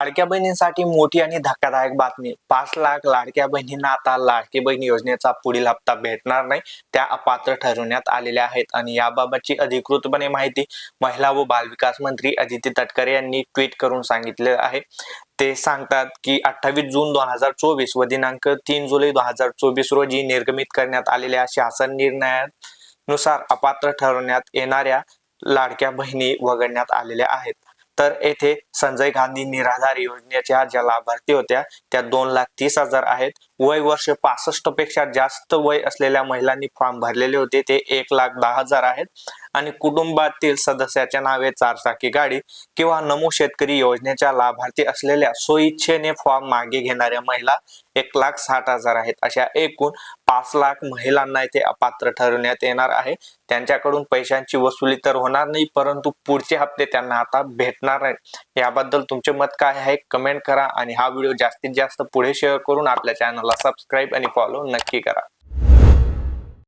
लाडक्या बहिणींसाठी मोठी आणि धक्कादायक बातमी. पाच लाख लाडक्या बहिणींना आता लाडकी बहीण योजनेचा पुढील हप्ता भेटणार नाही त्या अपात्र ठरवण्यात आलेल्या आहेत. आणि याबाबतची अधिकृतपणे माहिती महिला व बालविकास मंत्री अदिती तटकरे यांनी ट्विट करून सांगितले आहे. ते सांगतात की अठ्ठावीस जून दोन हजार चोवीस व दिनांक तीन जुलै दोन हजार चोवीस रोजी निर्गमित करण्यात आलेल्या शासन निर्णयानुसार अपात्र ठरवण्यात येणाऱ्या लाडक्या बहिणी वगळण्यात आलेल्या आहेत. तर येथे संजय गांधी निराधार योजनेच्या ज्या लाभार्थी होत्या त्या दोन लाख तीस हजार आहेत. वय वर्ष पासष्टपेक्षा जास्त वय असलेल्या महिलांनी फॉर्म भरलेले होते. ते एक लाख दहा हजार आहेत. आणि कुटुंबातील सदस्याच्या नावे चारचाकी गाडी किंवा नमो शेतकरी योजनेच्या लाभार्थी असलेल्या स्वइच्छेने फॉर्म मागे घेणाऱ्या महिला एक लाख साठ हजार आहेत. अशा एकूण पाच लाख महिलांना इथे अपात्र ठरवण्यात येणार आहे. त्यांच्याकडून पैशांची वसुली तर होणार नाही परंतु पुढचे हप्ते त्यांना आता भेटणार आहेत. याबद्दल तुमचे मत काय आहे कमेंट करा आणि हा व्हिडिओ जास्तीत जास्त पुढे शेअर करून आपल्या चॅनलला सबस्क्राईब आणि फॉलो नक्की करा.